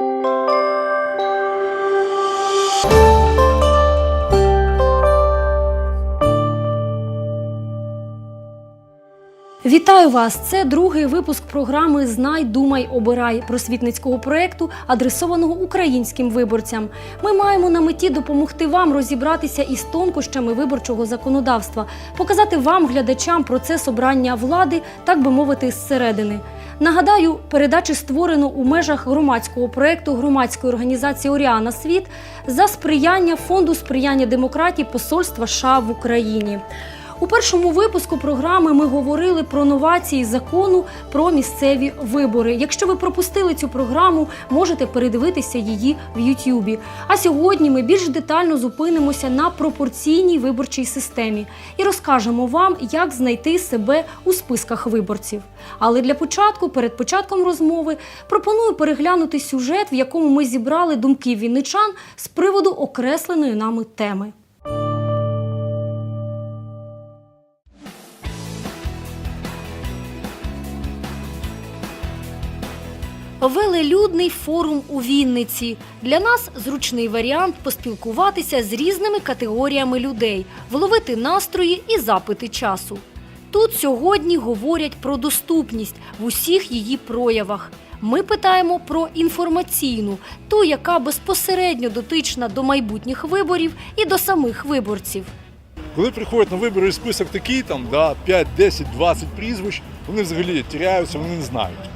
Вітаю вас! Це другий випуск програми Знай, думай, обирай просвітницького проєкту, адресованого українським виборцям. Ми маємо на меті допомогти вам розібратися із тонкощами виборчого законодавства, показати вам, глядачам, процес обрання влади, так би мовити, зсередини. Нагадаю, передачі створено у межах громадського проєкту громадської організації Оріана Світ за сприяння фонду сприяння демократії Посольства США в Україні. У першому випуску програми ми говорили про новації закону про місцеві вибори. Якщо ви пропустили цю програму, можете передивитися її в Ютюбі. А сьогодні ми більш детально зупинимося на пропорційній виборчій системі і розкажемо вам, як знайти себе у списках виборців. Але для початку, перед початком розмови, пропоную переглянути сюжет, в якому ми зібрали думки вінничан з приводу окресленої нами теми. Велелюдний форум у Вінниці. Для нас зручний варіант поспілкуватися з різними категоріями людей, вловити настрої і запити часу. Тут сьогодні говорять про доступність в усіх її проявах. Ми питаємо про інформаційну, ту, яка безпосередньо дотична до майбутніх виборів і до самих виборців. Коли приходять на вибори список такий, там, да, 5, 10, 20 прізвищ, вони взагалі тіряються, вони не знають.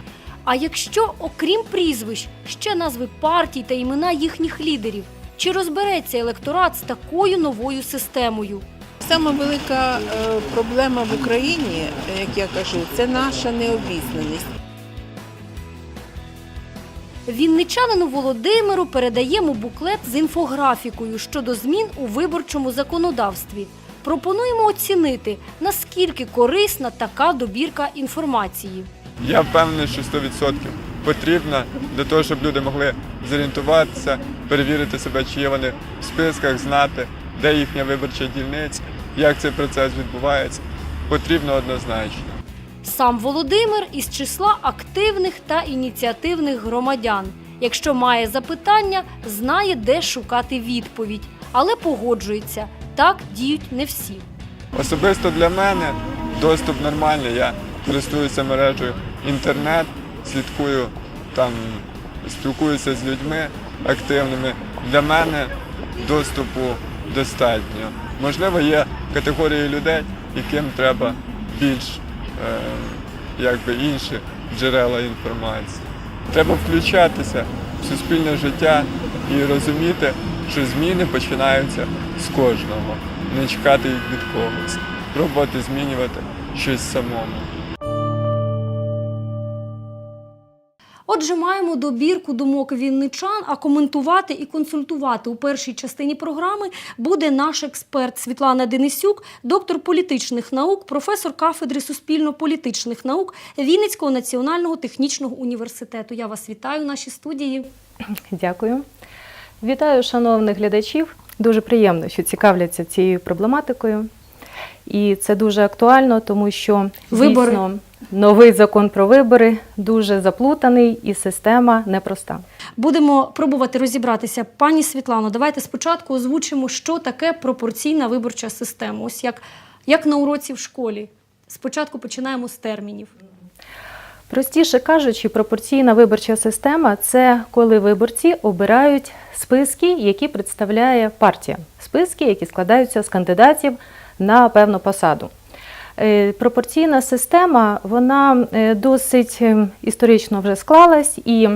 А якщо, окрім прізвищ, ще назви партій та імена їхніх лідерів, чи розбереться електорат з такою новою системою? Сама велика е, проблема в Україні, як я кажу, це наша необізнаність. Вінничанину Володимиру передаємо буклет з інфографікою щодо змін у виборчому законодавстві. Пропонуємо оцінити, наскільки корисна така добірка інформації. Я впевнений, що 100% потрібно для того, щоб люди могли зорієнтуватися, перевірити себе, чи є вони в списках, знати, де їхня виборча дільниця, як цей процес відбувається. Потрібно однозначно. Сам Володимир із числа активних та ініціативних громадян. Якщо має запитання, знає, де шукати відповідь, але погоджується. Так діють не всі. Особисто для мене доступ нормальний. Я користуюся мережею інтернет, слідкую там, спілкуюся з людьми активними. Для мене доступу достатньо. Можливо, є категорії людей, яким треба більш е, якби інші джерела інформації. Треба включатися в суспільне життя і розуміти, що зміни починаються з кожного, не чекати їх від когось, пробувати змінювати щось самому. Отже, маємо добірку думок вінничан, а коментувати і консультувати у першій частині програми буде наш експерт Світлана Денисюк, доктор політичних наук, професор кафедри суспільно-політичних наук Вінницького національного технічного університету. Я вас вітаю в нашій студії. Дякую. Вітаю шановних глядачів. Дуже приємно, що цікавляться цією проблематикою. І це дуже актуально, тому що Вибори. дійсно новий закон про вибори дуже заплутаний і система непроста. Будемо пробувати розібратися. Пані Світлано, давайте спочатку озвучимо, що таке пропорційна виборча система. Ось як, як на уроці в школі. Спочатку починаємо з термінів. Простіше кажучи, пропорційна виборча система це коли виборці обирають списки, які представляє партія, списки, які складаються з кандидатів на певну посаду. Е, Пропорційна система вона е, досить е, історично вже склалась і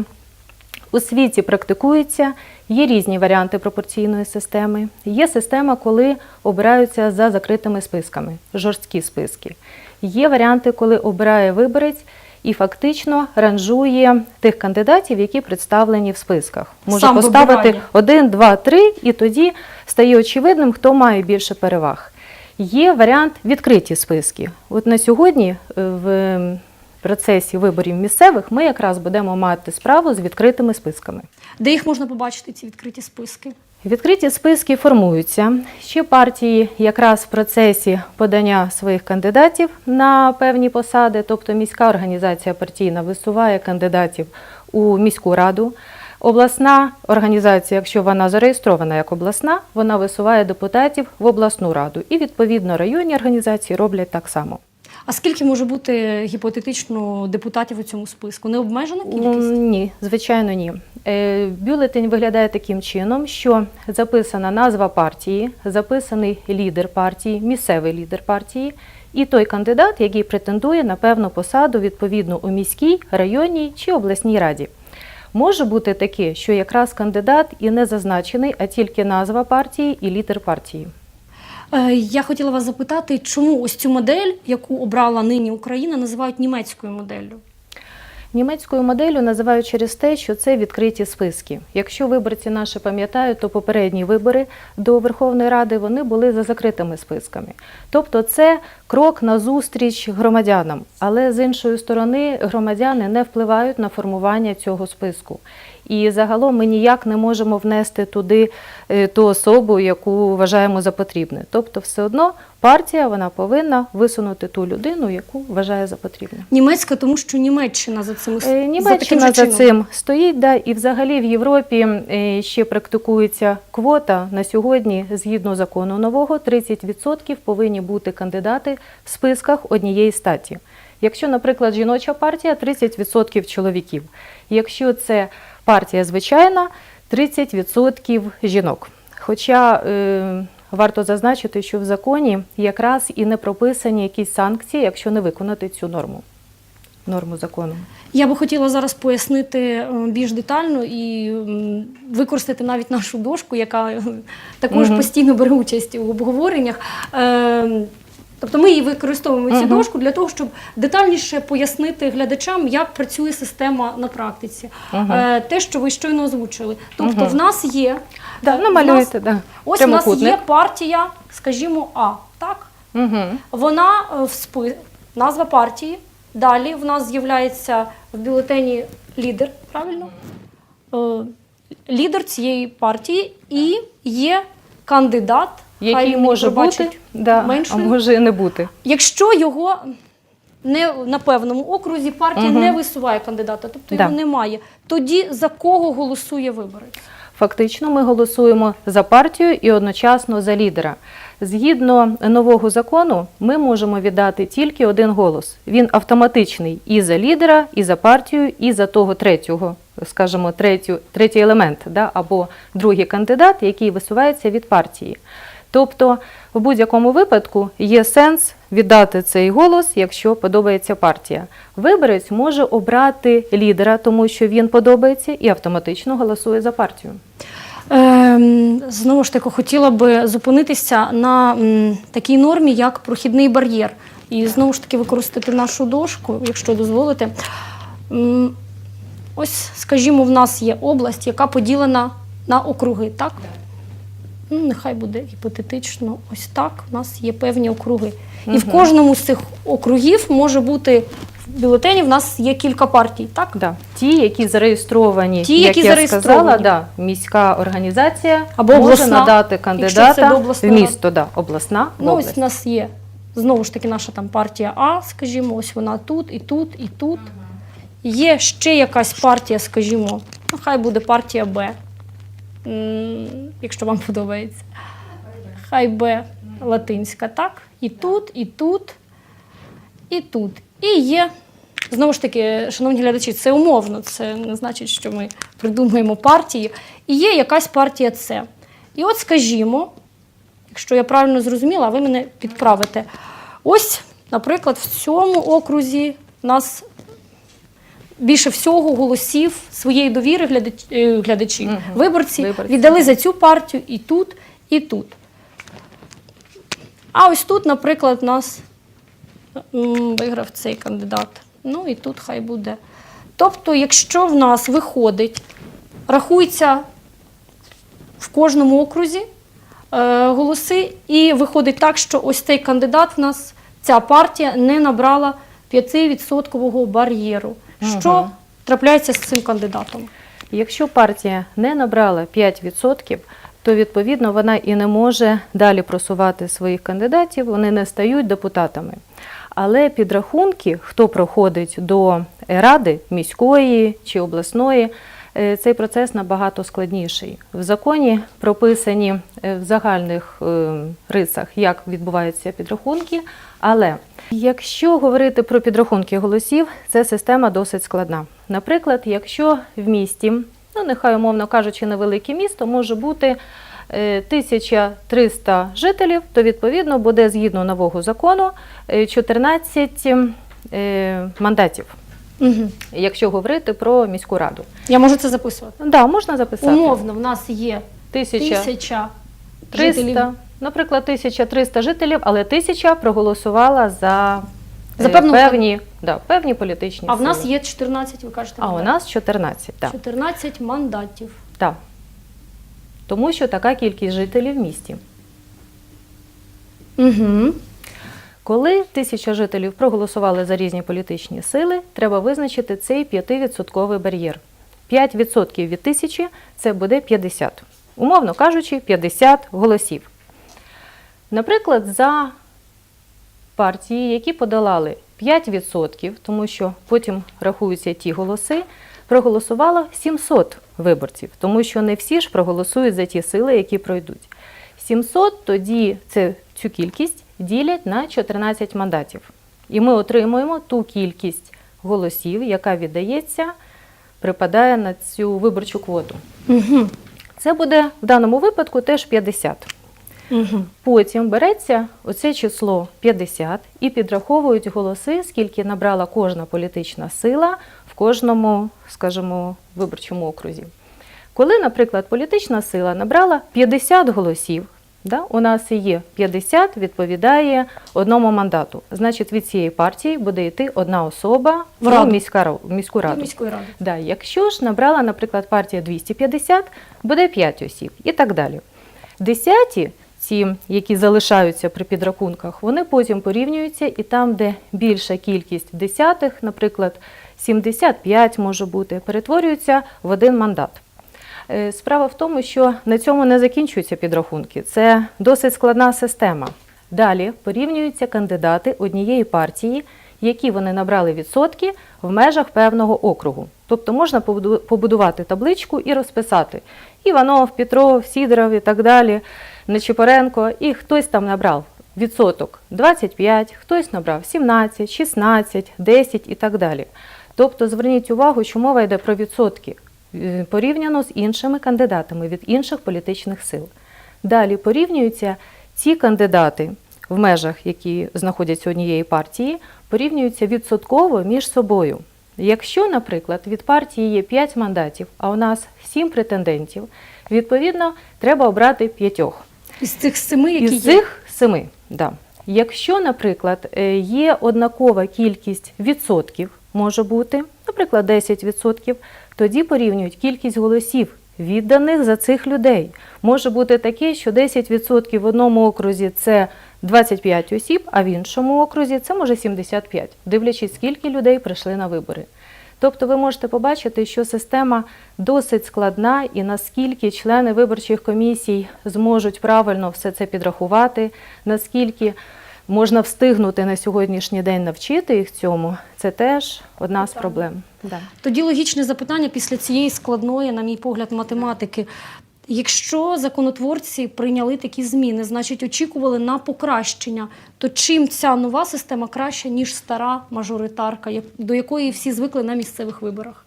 у світі практикується. Є різні варіанти пропорційної системи. Є система, коли обираються за закритими списками, жорсткі списки. Є варіанти, коли обирає виборець і фактично ранжує тих кандидатів, які представлені в списках. Може Сам поставити один, два, три, і тоді стає очевидним, хто має більше переваг. Є варіант відкриті списки. От на сьогодні е, в процесі виборів місцевих ми якраз будемо мати справу з відкритими списками. Де їх можна побачити, ці відкриті списки? Відкриті списки формуються. Ще партії якраз в процесі подання своїх кандидатів на певні посади, тобто міська організація партійна висуває кандидатів у міську раду. Обласна організація, якщо вона зареєстрована як обласна, вона висуває депутатів в обласну раду. І відповідно районні організації роблять так само. А скільки може бути гіпотетично депутатів у цьому списку? Не обмежена кількість? Ні, звичайно, ні. Е, Бюлетень виглядає таким чином, що записана назва партії, записаний лідер партії, місцевий лідер партії, і той кандидат, який претендує на певну посаду відповідно у міській, районній чи обласній раді. Може бути таке, що якраз кандидат і не зазначений, а тільки назва партії і лідер партії. Е, Я хотіла вас запитати, чому ось цю модель, яку обрала нині Україна, називають німецькою моделлю? Німецькою моделлю називають через те, що це відкриті списки. Якщо виборці наші пам'ятають, то попередні вибори до Верховної Ради вони були за закритими списками. Тобто це крок на зустріч громадянам, але з іншої сторони громадяни не впливають на формування цього списку. І загалом ми ніяк не можемо внести туди е, ту особу, яку вважаємо за потрібне. Тобто, все одно партія вона повинна висунути ту людину, яку вважає за потрібне. Німецька, тому що Німеччина за цим Е, за Німеччина таким за цим стоїть, да, і взагалі в Європі е, ще практикується квота на сьогодні, згідно закону нового, 30% повинні бути кандидати в списках однієї статі. Якщо, наприклад, жіноча партія 30% чоловіків. Якщо це партія звичайна, 30% жінок. Хоча е, варто зазначити, що в законі якраз і не прописані якісь санкції, якщо не виконати цю норму, норму закону. Я би хотіла зараз пояснити е, більш детально і використати навіть нашу дошку, яка е, також Мгм. постійно бере участь у обговореннях. Тобто ми її використовуємо цю Мгм. дошку для того, щоб детальніше пояснити глядачам, як працює система на практиці. Мгм. Е, Те, що ви щойно озвучили. Тобто, Мгм. в нас є Да, в нас- да. ось у нас є партія, скажімо, А. Так? Угу. Вона е, в спи... назва партії. Далі в нас з'являється в бюлетені лідер, правильно? Е, Лідер цієї партії і є кандидат, Який може бути, да, а може і не бути. Якщо його не на певному окрузі партія Мгм. не висуває кандидата, тобто Да. його немає, тоді за кого голосує виборець? Фактично, ми голосуємо за партію і одночасно за лідера. Згідно нового закону, ми можемо віддати тільки один голос. Він автоматичний і за лідера, і за партію, і за того третього, скажімо, третю, третій елемент, да, або другий кандидат, який висувається від партії. Тобто, в будь-якому випадку є сенс віддати цей голос, якщо подобається партія. Виборець може обрати лідера, тому що він подобається, і автоматично голосує за партію. Ем, знову ж таки, хотіла би зупинитися на м, такій нормі, як прохідний бар'єр. І знову ж таки використати нашу дошку, якщо дозволите. М, Ось, скажімо, в нас є область, яка поділена на округи, так? Ну, нехай буде гіпотетично, ось так. У нас є певні округи. І в кожному з цих округів може бути в бюлетені, в нас є кілька партій, так? Да. Ті, які зареєстровані, Ті, як які я зареєстровані. сказала, да, міська організація Або може обласна, надати якщо кандидата це до в обласної місто, да, обласна в Ну, ось область. в нас є знову ж таки наша там партія А, скажімо, ось вона тут, і тут, і тут. Є ще якась партія, скажімо, ну хай буде партія Б, якщо вам подобається. Хай Б латинська, так? І тут, і тут, і тут. І є. Знову ж таки, шановні глядачі, це умовно, це не значить, що ми придумуємо партії. І є якась партія С. І от, скажімо, якщо я правильно зрозуміла, ви мене підправите. Ось, наприклад, в цьому окрузі в нас більше всього голосів своєї довіри глядач- е, глядачі, Мгм. виборці, Виборці. віддали за цю партію і тут, і тут. А ось тут, наприклад, у нас виграв цей кандидат. Ну і тут хай буде. Тобто, якщо в нас виходить, рахується в кожному окрузі е, голоси, і виходить так, що ось цей кандидат в нас, ця партія не набрала 5% бар'єру. Що Мгм. трапляється з цим кандидатом? Якщо партія не набрала 5%, то відповідно вона і не може далі просувати своїх кандидатів, вони не стають депутатами. Але підрахунки, хто проходить до ради міської чи обласної, е, цей процес набагато складніший. В законі прописані е, в загальних е, рисах, як відбуваються підрахунки. Але якщо говорити про підрахунки голосів, це система досить складна. Наприклад, якщо в місті, ну нехай умовно кажучи, невелике місто може бути е, 1300 жителів, то відповідно буде згідно нового закону е, 14 е, мандатів, Угу. якщо говорити про міську раду. Я можу це записувати. Да, можна записати. Умовно, в нас є 1300, тисяча жителів. Наприклад, 1300 жителів, але тисяча проголосувала за, За е, певну певні, да, певні політичні А в нас є 14, ви кажете. А у нас 14, так. 14 мандатів. Да. Тому що така кількість жителів в місті. Угу. Коли тисяча жителів проголосували за різні політичні сили, треба визначити цей 5% бар'єр. 5% від тисячі це буде 50. Умовно кажучи, 50 голосів. Наприклад, за партії, які подолали 5%, тому що потім рахуються ті голоси, проголосувало 700 виборців, тому що не всі ж проголосують за ті сили, які пройдуть. 700 тоді це, цю кількість ділять на 14 мандатів. І ми отримуємо ту кількість голосів, яка віддається, припадає на цю виборчу квоту. Угу. Це буде в даному випадку теж 50. Угу. Потім береться оце число 50 і підраховують голоси, скільки набрала кожна політична сила в кожному, скажімо, виборчому окрузі. Коли, наприклад, політична сила набрала 50 голосів, да, у нас і є 50, відповідає одному мандату. Значить, від цієї партії буде йти одна особа В в раду. міська, в міську раду. Міської ради. Да, якщо ж набрала, наприклад, партія 250, буде 5 осіб і так далі. Десяті, ці, які залишаються при підрахунках, вони потім порівнюються, і там, де більша кількість десятих, наприклад, 75 може бути, перетворюються в один мандат. Е, Справа в тому, що на цьому не закінчуються підрахунки. Це досить складна система. Далі порівнюються кандидати однієї партії, які вони набрали відсотки в межах певного округу. Тобто можна побудувати табличку і розписати Іванов, Петров, Сідоров і так далі, Нечипоренко, і хтось там набрав відсоток 25, хтось набрав 17, 16, 10 і так далі. Тобто зверніть увагу, що мова йде про відсотки е, порівняно з іншими кандидатами від інших політичних сил. Далі порівнюються ці кандидати в межах, які знаходяться однієї партії, порівнюються відсотково між собою. Якщо, наприклад, від партії є 5 мандатів, а у нас 7 претендентів, відповідно, треба обрати п'ятьох. Із цих семи, які Із є. цих семи, да. Якщо, наприклад, е, є однакова кількість відсотків, може бути, наприклад, 10%, тоді порівнюють кількість голосів, відданих за цих людей. Може бути таке, що 10% в одному окрузі це 25 осіб, а в іншому окрузі це може 75, дивлячись, скільки людей прийшли на вибори. Тобто ви можете побачити, що система досить складна і наскільки члени виборчих комісій зможуть правильно все це підрахувати, наскільки можна встигнути на сьогоднішній день навчити їх цьому, це теж одна з проблем. Да. Тоді логічне запитання після цієї складної, на мій погляд, математики. Якщо законотворці прийняли такі зміни, значить очікували на покращення, то чим ця нова система краща, ніж стара мажоритарка, до якої всі звикли на місцевих виборах?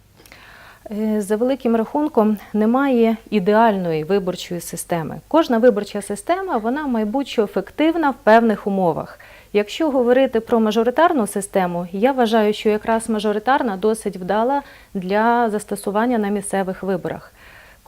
Е, За великим рахунком немає ідеальної виборчої системи. Кожна виборча система вона мабуть що ефективна в певних умовах. Якщо говорити про мажоритарну систему, я вважаю, що якраз мажоритарна досить вдала для застосування на місцевих виборах.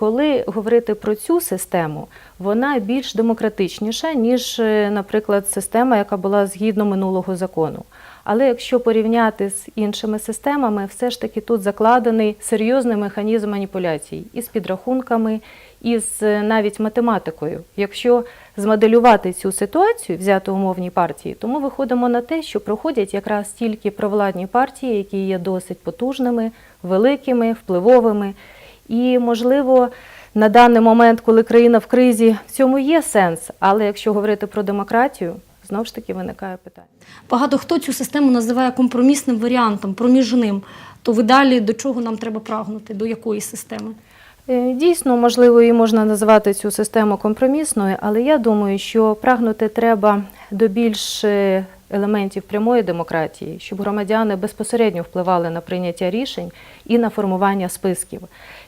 Коли говорити про цю систему, вона більш демократичніша, ніж, е, наприклад, система, яка була згідно минулого закону. Але якщо порівняти з іншими системами, все ж таки тут закладений серйозний механізм маніпуляцій із підрахунками, із е, навіть математикою. Якщо змоделювати цю ситуацію, взяти умовні партії, то ми виходимо на те, що проходять якраз тільки провладні партії, які є досить потужними, великими, впливовими. І, можливо, на даний момент, коли країна в кризі, в цьому є сенс. Але якщо говорити про демократію, знову ж таки виникає питання. Багато хто цю систему називає компромісним варіантом, проміжним. То ви далі до чого нам треба прагнути? До якої системи? Е, Дійсно, можливо, і можна назвати цю систему компромісною, але я думаю, що прагнути треба до більш е, елементів прямої демократії, щоб громадяни безпосередньо впливали на прийняття рішень і на формування списків.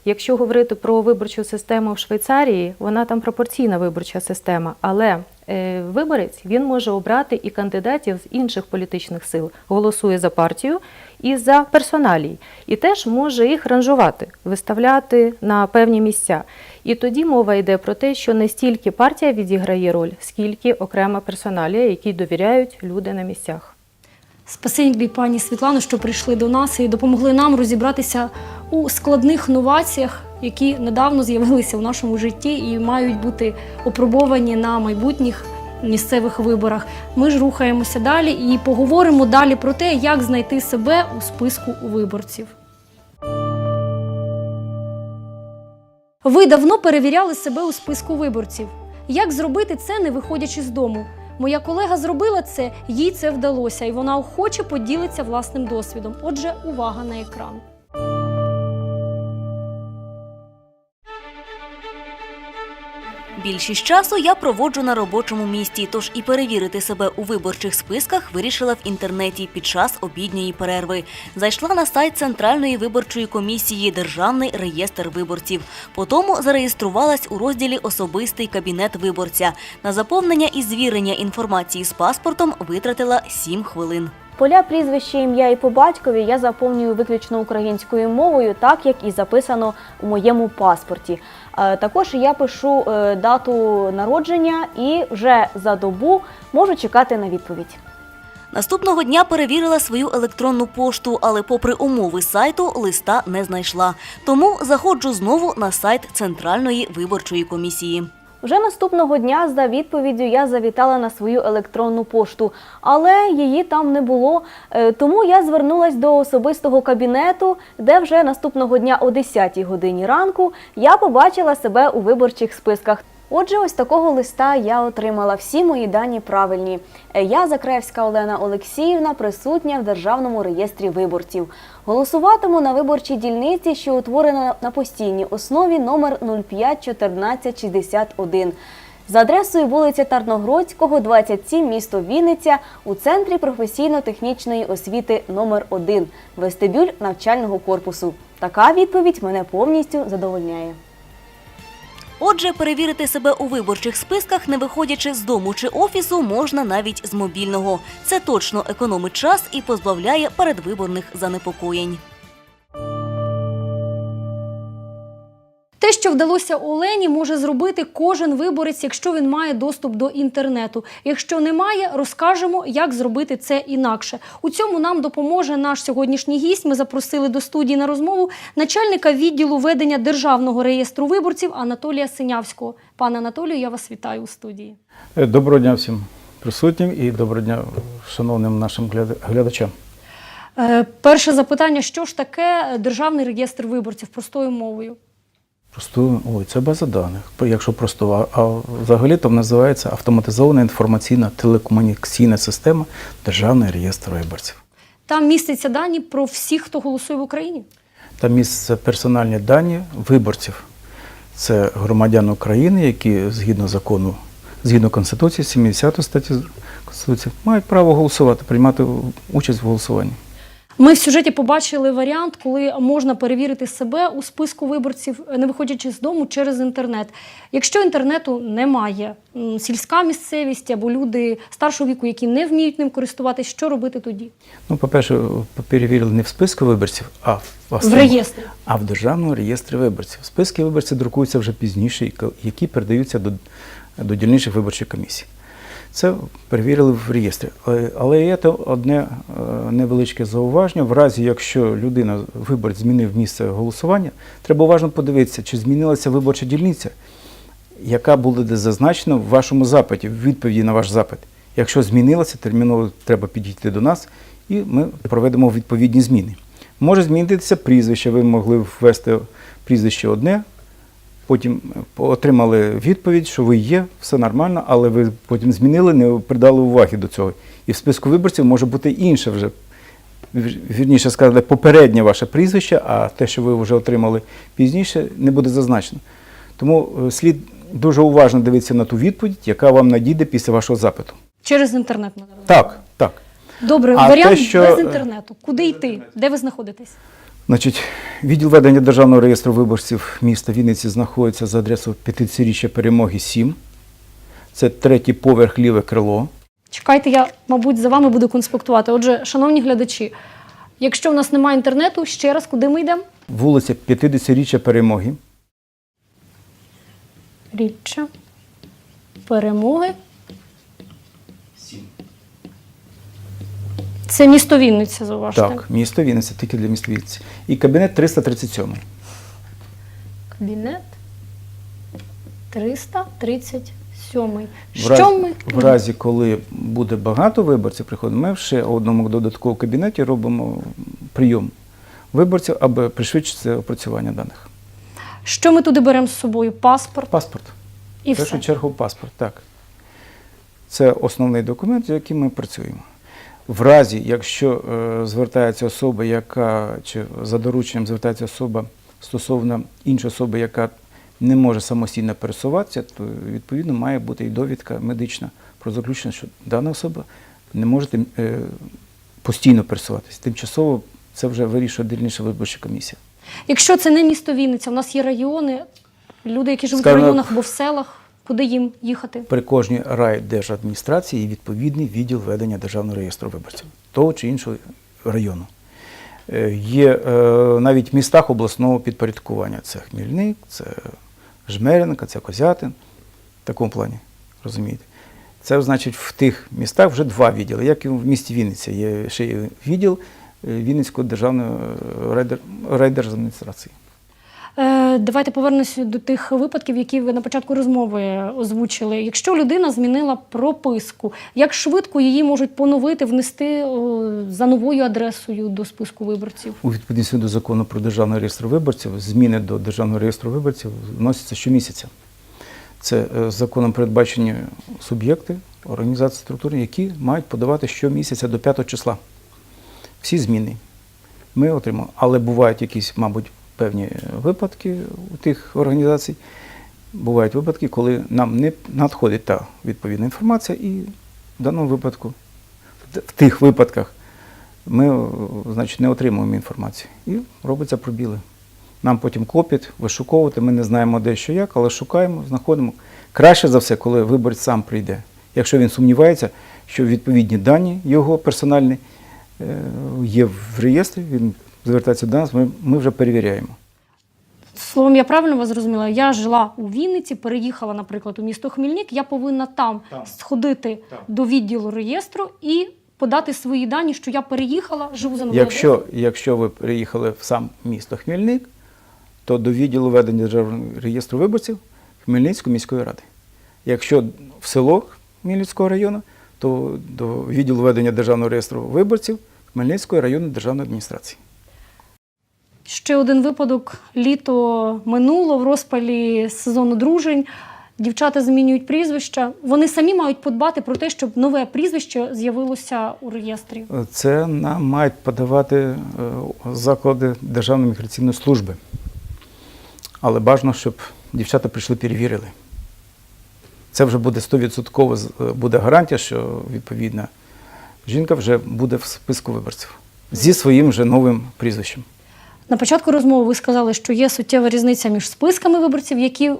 Якщо говорити про виборчу систему в Швейцарії, вона там пропорційна виборча система, але е, виборець він може обрати і кандидатів з інших політичних сил, голосує за партію і за персоналій, і теж може їх ранжувати, виставляти на певні місця. І тоді мова йде про те, що не стільки партія відіграє роль, скільки окрема персоналія, якій довіряють люди на місцях. Спасибі, пані Світлано, що прийшли до нас і допомогли нам розібратися у складних новаціях, які недавно з'явилися в нашому житті і мають бути опробовані на майбутніх місцевих виборах. Ми ж рухаємося далі і поговоримо далі про те, як знайти себе у списку виборців. Ви давно перевіряли себе у списку виборців. Як зробити це, не виходячи з дому? Моя колега зробила це, їй це вдалося, і вона охоче поділиться власним досвідом. Отже, увага на екран. Більшість часу я проводжу на робочому місці, тож і перевірити себе у виборчих списках вирішила в інтернеті під час обідньої перерви. Зайшла на сайт Центральної виборчої комісії Державний реєстр виборців. Потому зареєструвалась у розділі Особистий кабінет виборця. На заповнення і звірення інформації з паспортом витратила 7 хвилин. Поля прізвище, ім'я і по батькові я заповнюю виключно українською мовою, так як і записано у моєму паспорті. Е, Також я пишу е, дату народження і вже за добу можу чекати на відповідь. Наступного дня перевірила свою електронну пошту, але попри умови сайту листа не знайшла. Тому заходжу знову на сайт Центральної виборчої комісії. Вже наступного дня за відповіддю я завітала на свою електронну пошту, але її там не було. Е, Тому я звернулася до особистого кабінету, де вже наступного дня о 10 годині ранку я побачила себе у виборчих списках. Отже, ось такого листа я отримала. Всі мої дані правильні. Е, Я, Закревська Олена Олексіївна, присутня в Державному реєстрі виборців. Голосуватиму на виборчій дільниці, що утворена на постійній основі номер 051461 за адресою вулиця Тарногродського, 27, місто Вінниця, у центрі професійно-технічної освіти номер 1 вестибюль навчального корпусу. Така відповідь мене повністю задовольняє. Отже, перевірити себе у виборчих списках, не виходячи з дому чи офісу, можна навіть з мобільного. Це точно економить час і позбавляє передвиборних занепокоєнь. Те, що вдалося Олені, може зробити кожен виборець, якщо він має доступ до інтернету. Якщо немає, розкажемо, як зробити це інакше. У цьому нам допоможе наш сьогоднішній гість. Ми запросили до студії на розмову начальника відділу ведення державного реєстру виборців Анатолія Синявського. Пане Анатолію, я вас вітаю у студії. Е, Доброго дня всім присутнім і доброго дня шановним нашим глядачам. Е, перше запитання: що ж таке державний реєстр виборців простою мовою? Просто ой, це база даних. Якщо просто а взагалі то називається автоматизована інформаційна телекомунікаційна система Державний реєстр виборців. Там містяться дані про всіх, хто голосує в Україні. Там місце персональні дані виборців. Це громадян України, які згідно закону, згідно Конституції, 70 статті Конституції, мають право голосувати, приймати участь в голосуванні. Ми в сюжеті побачили варіант, коли можна перевірити себе у списку виборців, не виходячи з дому через інтернет. Якщо інтернету немає, сільська місцевість або люди старшого віку, які не вміють ним користуватись, що робити тоді? Ну, по-перше, перевірили не в списку виборців, а в, В реєстрі. а в Державному реєстрі виборців. Списки виборців друкуються вже пізніше, які передаються до, до дільничних виборчих комісій. Це перевірили в реєстрі. Але- Але є одне е, невеличке зауваження. В разі, якщо людина, виборець змінив місце голосування, треба уважно подивитися, чи змінилася виборча дільниця, яка буде зазначена в вашому запиті, в відповіді на ваш запит. Якщо змінилася, терміново треба підійти до нас і ми проведемо відповідні зміни. Може змінитися прізвище, ви могли ввести прізвище одне, Потім е, отримали відповідь, що ви є, все нормально, але ви потім змінили, не придали уваги до цього. І в списку виборців може бути інше вже, вір- вірніше сказати, попереднє ваше прізвище, а те, що ви вже отримали пізніше, не буде зазначено. Тому е, слід дуже уважно дивитися на ту відповідь, яка вам надійде після вашого запиту. Через інтернет. Так, так. Добре, А варіант те, що- без інтернету. Куди йти? Де ви знаходитесь? Значить, відділ ведення Державного реєстру виборців міста Вінниці знаходиться за адресою 50-річчя перемоги 7. Це третій поверх ліве крило. Чекайте, я, мабуть, за вами буду конспектувати. Отже, шановні глядачі, якщо в нас немає інтернету, ще раз куди ми йдемо? Вулиця 50-річчя перемоги. Річчя. Перемоги. Це місто Вінниця, зауважте. Так, місто Вінниця, тільки для міста Вінниці. І кабінет 337. Кабінет 337. В Що ми? в разі, коли буде багато виборців, приходимо, ми ще в одному додатковому кабінеті робимо прийом виборців, аби пришвидшити опрацювання даних. Що ми туди беремо з собою? Паспорт Паспорт. і В першу все. чергу паспорт, так. Це основний документ, з яким ми працюємо. В разі, якщо е, звертається особа, яка чи за дорученням звертається особа стосовно іншої особи, яка не може самостійно пересуватися, то відповідно має бути і довідка медична про заключення, що дана особа не може е, постійно пересуватися. Тимчасово це вже вирішує дільніша виборча комісія. Якщо це не місто Вінниця, у нас є райони, люди, які живуть Скажімо, в районах або в селах, куди їм їхати? При кожній райдержадміністрації є відповідний відділ ведення державного реєстру виборців того чи іншого району. Е, Є е, навіть в містах обласного підпорядкування. Це Хмільник, це Жмеринка, це Козятин. В такому плані, розумієте. Це значить в тих містах вже два відділи, як і в місті Вінниця. Є ще є відділ е, Вінницької державної райдержадміністрації. Е, давайте повернемося до тих випадків, які ви на початку розмови озвучили. Якщо людина змінила прописку, як швидко її можуть поновити, внести за новою адресою до списку виборців? У відповідності до закону про державний реєстр виборців, зміни до державного реєстру виборців вносяться щомісяця. Це е, законом передбачені суб'єкти, організації структури, які мають подавати щомісяця до 5 числа. Всі зміни ми отримали. Але бувають якісь, мабуть, певні випадки у тих організацій. Бувають випадки, коли нам не надходить та відповідна інформація, і в даному випадку, в тих випадках, ми е, значить, не отримуємо інформацію. І робиться пробіли. Нам потім клопіт вишуковувати, ми не знаємо де що як, але шукаємо, знаходимо. Краще за все, коли виборець сам прийде. Якщо він сумнівається, що відповідні дані його персональні е, є в реєстрі, він звертається до нас, ми, ми вже перевіряємо. Словом, я правильно вас зрозуміла? Я жила у Вінниці, переїхала, наприклад, у місто Хмільник. Я повинна там, сходити до відділу реєстру і подати свої дані, що я переїхала, живу за новою Якщо, якщо ви приїхали в сам місто Хмельник, то до відділу ведення державного реєстру виборців Хмельницької міської ради. Якщо в село Хмельницького району, то до відділу ведення державного реєстру виборців Хмельницької районної державної адміністрації. Ще один випадок. Літо минуло в розпалі сезону дружень. Дівчата змінюють прізвища. Вони самі мають подбати про те, щоб нове прізвище з'явилося у реєстрі. Це нам мають подавати е, заклади Державної міграційної служби. Але бажано, щоб дівчата прийшли перевірили. Це вже буде 100% е, буде гарантія, що відповідна жінка вже буде в списку виборців зі своїм вже новим прізвищем. На початку розмови ви сказали, що є суттєва різниця між списками виборців, які е,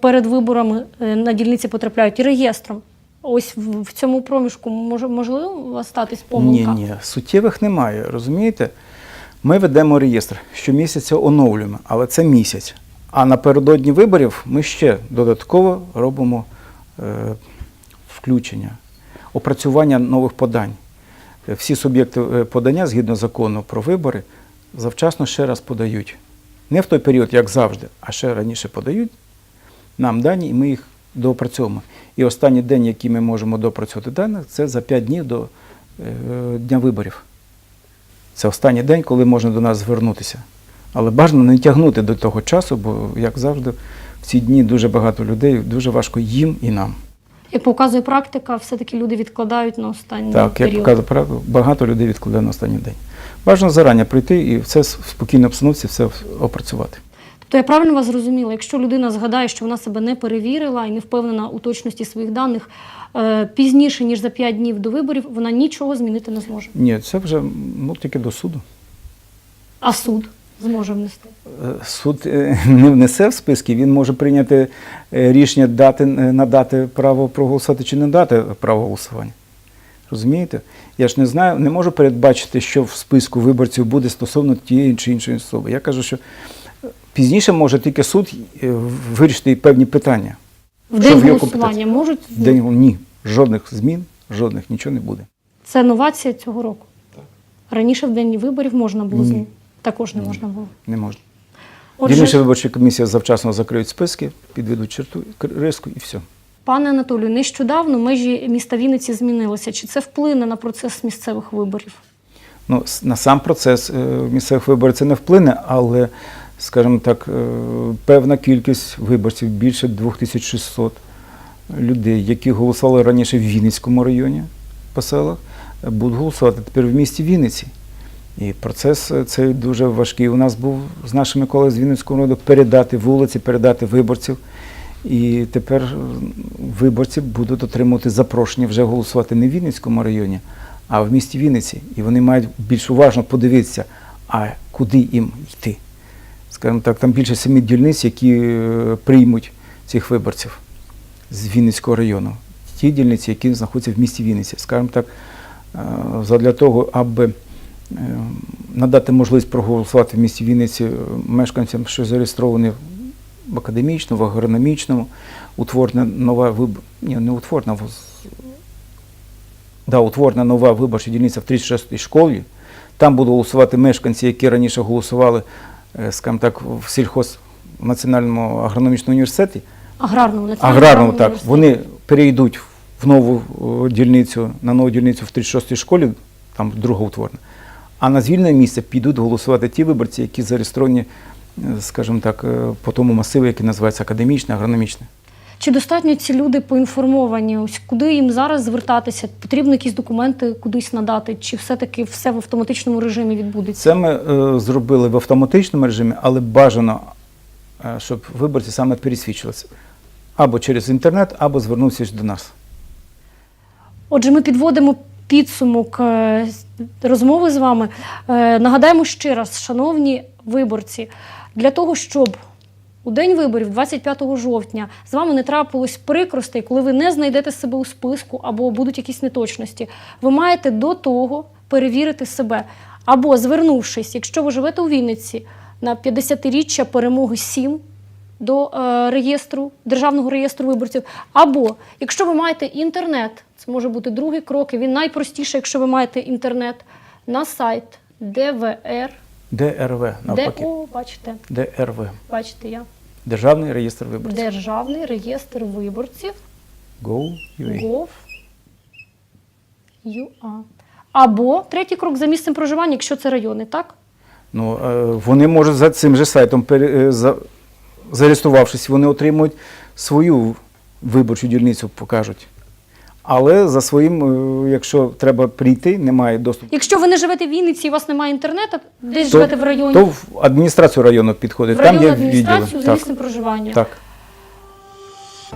перед виборами е, на дільниці потрапляють, і реєстром. Ось в, цьому проміжку може можливо статись помилка? Ні, ні, суттєвих немає. Розумієте? Ми ведемо реєстр, щомісяця оновлюємо, але це місяць. А напередодні виборів ми ще додатково робимо е, включення, опрацювання нових подань. Всі суб'єкти е, подання згідно закону про вибори завчасно ще раз подають. Не в той період, як завжди, а ще раніше подають нам дані, і ми їх доопрацьовуємо. І останній день, який ми можемо допрацювати дані, це за 5 днів до е, дня виборів. Це останній день, коли можна до нас звернутися. Але бажано не тягнути до того часу, бо, як завжди, в ці дні дуже багато людей, дуже важко їм і нам. Як показує практика, все-таки люди відкладають на останній Так, як показує правило, багато людей відкладає на останній день. Бажано зарані прийти і все в спокійній обстановці все опрацювати. Тобто я правильно вас зрозуміла, якщо людина згадає, що вона себе не перевірила і не впевнена у точності своїх даних е, пізніше, ніж за 5 днів до виборів, вона нічого змінити не зможе. Ні, це вже ну, тільки до суду. А суд зможе внести. Е, Суд е, не внесе в списки, він може прийняти рішення дати, надати право проголосувати чи не дати право голосування. Розумієте? Я ж не знаю, не можу передбачити, що в списку виборців буде стосовно тієї чи іншої особи. Я кажу, що е, пізніше може тільки суд е, вирішити певні питання. В Що день в голосування можуть В день ні, жодних змін, жодних нічого не буде. це новація цього року. Так. Раніше в день виборів можна було Ні. змін. Також не можна було. Не можна. Отже, Дільнична виборча комісія завчасно закриють списки, підведуть черту риску і все. Пане Анатолію, нещодавно межі міста Вінниці змінилися. Чи це вплине на процес місцевих виборів? Ну, на сам процес е, місцевих виборів це не вплине, але, скажімо так, е, певна кількість виборців, більше 2600 людей, які голосували раніше в Вінницькому районі по селах, будуть голосувати тепер в місті Вінниці. І процес е, цей дуже важкий. У нас був з нашими колегами з Вінницького роду передати вулиці, передати виборців. І тепер е, виборці будуть отримувати запрошення вже голосувати не в Вінницькому районі, а в місті Вінниці. І вони мають більш уважно подивитися, а куди їм йти. Скажімо так, там більше семи дільниць, які е, приймуть цих виборців з Вінницького району. Ті дільниці, які знаходяться в місті Вінниці. Скажімо так, е, задля того, аби надати можливість проголосувати в місті Вінниці мешканцям, що зареєстровані в академічному, в агрономічному, утворена нова вибор... Ні, не утворена, да, утворена нова виборча дільниця в 36-й школі. Там будуть голосувати мешканці, які раніше голосували, е, скажімо так, в сільхоз в Національному агрономічному університеті. Аграрному національному Аграрному, так, вони перейдуть в нову дільницю, на нову дільницю в 36-й школі, там друга утворена. А на звільне місце підуть голосувати ті виборці, які зареєстровані, е, скажімо так, е, по тому масиву, який називається академічний, агрономічний. Чи достатньо ці люди поінформовані? Ось куди їм зараз звертатися? Потрібно якісь документи кудись надати? Чи все-таки все в автоматичному режимі відбудеться? Це ми е, зробили в автоматичному режимі, але бажано, е, щоб виборці саме пересвідчилися або через інтернет, або звернувся до нас. Отже, ми підводимо підсумок е, розмови з вами. Е, Нагадаємо ще раз, шановні виборці, для того, щоб у день виборів, 25 жовтня, з вами не трапилось прикростей, коли ви не знайдете себе у списку або будуть якісь неточності, ви маєте до того перевірити себе. Або звернувшись, якщо ви живете у Вінниці на 50-річчя перемоги 7 до е, реєстру державного реєстру виборців. Або якщо ви маєте інтернет, це може бути другий крок. і Він найпростіший, якщо ви маєте інтернет на сайт ДВР, ДРВ, навпаки. ДО, бачите, ДРВ. бачите я. Державний реєстр виборців. Державний реєстр виборців Go.ua. Gov.ua. Або третій крок за місцем проживання, якщо це райони, так? Ну, е, вони можуть за цим же сайтом, е, за- зареєструвавшись, вони отримують свою виборчу дільницю, покажуть. Але за своїм, е, якщо треба прийти, немає доступу. Якщо ви не живете в Вінниці і у вас немає інтернету, десь То- живете в районі, То в адміністрацію району підходить. в Там є адміністрацію за Так, місцем проживання. так.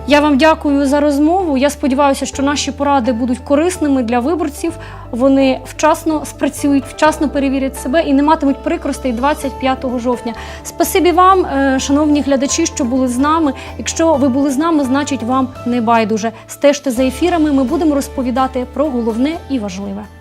Я вам дякую за розмову. Я сподіваюся, що наші поради будуть корисними для виборців. Вони вчасно спрацюють, вчасно перевірять себе і не матимуть прикростей 25 жовтня. Спасибі вам, е, шановні глядачі, що були з нами. Якщо ви були з нами, значить вам не байдуже. Стежте за ефірами. Ми будемо розповідати про головне і важливе.